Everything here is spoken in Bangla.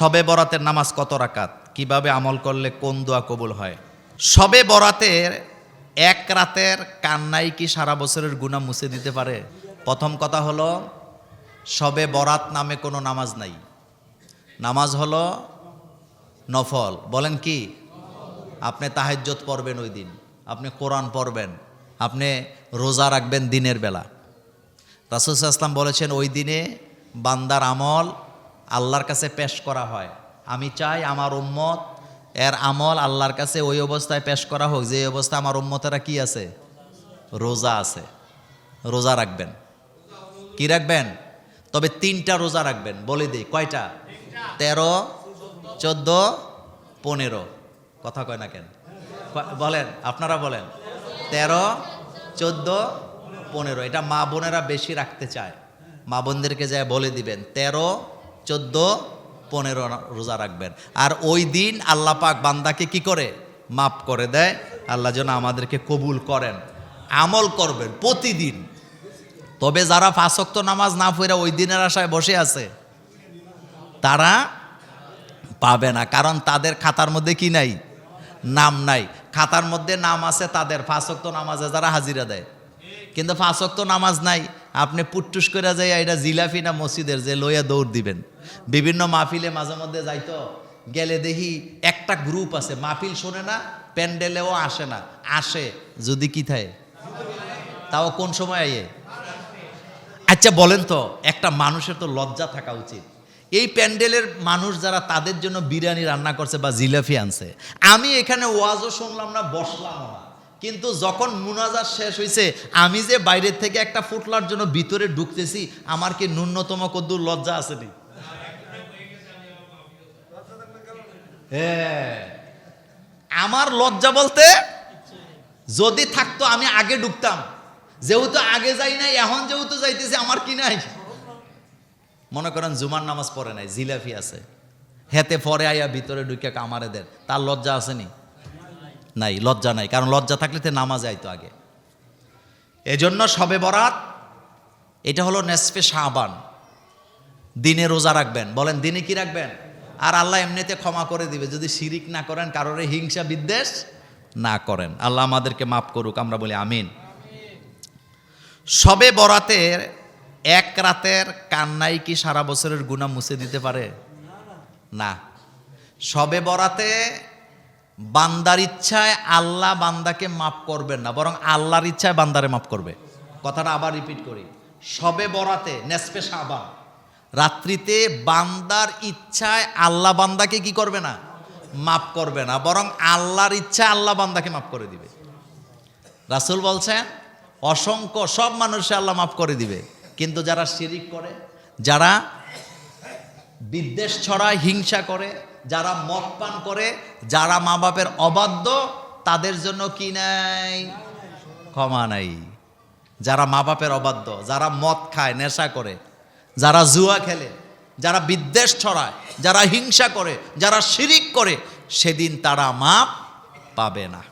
সবে বরাতের নামাজ কত রাকাত? কীভাবে আমল করলে কোন দোয়া কবুল হয়? সবে বরাতের এক রাতের কান্নাই কি সারা বছরের গুণা মুছে দিতে পারে? প্রথম কথা হলো, সবে বরাত নামে কোনো নামাজ নাই। নামাজ হলো নফল। বলেন কি? আপনি তাহাজ্জত পড়বেন ওই দিন। আপনি কোরআন পড়বেন। আপনি রোজা রাখবেন দিনের বেলা। রাসুল ইসলাম বলেছেন, ওই দিনে বান্দার আমল আল্লাহর কাছে পেশ করা হয়। আমি চাই আমার উম্মত, এর আমল আল্লাহর কাছে ওই অবস্থায় পেশ করা হোক, যে অবস্থায় আমার উম্মতেরা কি আছে? রোজা আছে। রোজা রাখবেন। কি রাখবেন? তবে তিনটা রোজা রাখবেন, বলে দিই। কয়টা? তেরো, চোদ্দ, পনেরো। কথা কয় না কেন? বলেন, আপনারা বলেন। তেরো, চোদ্দ, পনেরো। এটা মা বোনেরা বেশি রাখতে চায়। মা বোনদেরকে যায় বলে দিবেন। তেরো চোদ্দ, পনেরো রোজা রাখবেন। আর ওই দিন আল্লাহ পাক বান্দাকে কি করে? মাপ করে দেয়। আল্লাহ যেন আমাদেরকে কবুল করেন, আমল করবেন প্রতিদিন। তবে যারা ফাঁসক্ত নামাজ না পড়ে ওই দিনের আশায় বসে আছে, তারা পাবে না। কারণ তাদের খাতার মধ্যে কি নাই? নাম নাই। খাতার মধ্যে নাম আছে তাদের ফাঁসক্ত নামাজে যারা হাজিরা দেয়। কিন্তু ফাঁসক্ত নামাজ নাই। আপনি পুট্টুস করে যাই এটা জিলাফি না মসজিদের যে লইয়া দৌড় দিবেন। বিভিন্ন মাহফিলে মাঝে মধ্যে যাইতো, গেলে দেখি একটা গ্রুপ আছে, মাহফিল শোনে না, প্যান্ডেলেও আসে না। আসে, যদি কি থাকে। তাও কোন সময় আইয়ে? আচ্ছা বলেন তো, একটা মানুষের তো লজ্জা থাকা উচিত। এই প্যান্ডেলের মানুষ যারা, তাদের জন্য বিরিয়ানি রান্না করছে বা জিলাফি আনছে। আমি এখানে ওয়াজও শুনলাম না বসলাম না। কিন্তু যখন মুনাজার শেষ হয়েছে আমি যে বাইরের থেকে একটা ফুটলার জন্য ভিতরে ঢুকতেছি, আমার কি ন্যূনতম কদ্দুর লজ্জা আসেনি হ্যাঁ। আমার লজ্জা বলতে, যদি থাকতো আমি আগে ঢুকতাম। যেহেতু আগে যাই নাই, এখন যেহেতু যাইতেছি, আমার কি নাই? মনে করেন জুমার নামাজ পড়ে নাই, জিলাফি আছে। হেতে পরে আইয়া ভিতরে ঢুকে কামারে দেন, তার লজ্জা আসেনি নাই, লজ্জা নাই। কারণ লজ্জা থাকলে তো নামাজ আইতো আগে। এজন্য সবে বরাত, এটা হলো নেসফে শাহবান দিনে রোজা রাখবেন। বলেন, দিনে কি রাখবেন? আর আল্লাহ এমনিতে ক্ষমা করে দিবে। যদি শিরিক না করেন কারোর হিংসা, বিদ্বেষ না করেন। আল্লাহ আমাদেরকে মাফ করুক, আমরা বলি আমিন। সবে বরাতের এক রাতের কান্নাই কি সারা বছরের গুণা মুছে দিতে পারে? না। সবে বরাতে বান্দার ইচ্ছায় আল্লাহ বান্দাকে মাফ করবেন না, বরং আল্লাহর ইচ্ছায় বান্দারে মাফ করবে। কথাটা আবার রিপিট করি। সবে বরাতে নেসপে সাবান রাত্রিতে বান্দার ইচ্ছায় আল্লাহ বান্দাকে কি করবে না? মাফ করবে না, বরং আল্লাহর ইচ্ছা আল্লাহ বান্দাকে মাফ করে দিবে। রাসুল বলছেন, অসংখ্য সব মানুষে আল্লাহ মাফ করে দিবে, কিন্তু যারা শিরিক করে, যারা বিদ্বেষ ছড়ায়, হিংসা করে যারা মদ পান করে, যারা মা বাপের অবাধ্য, তাদের জন্য কি নাই? ক্ষমা নাই। যারা মা বাপের অবাধ্য, যারা মদ খায়, নেশা করে, যারা জুয়া খেলে, যারা বিদ্বেষ ছড়ায়, যারা হিংসা করে, যারা শিরিক করে, সেদিন তারা মাপ পাবে না।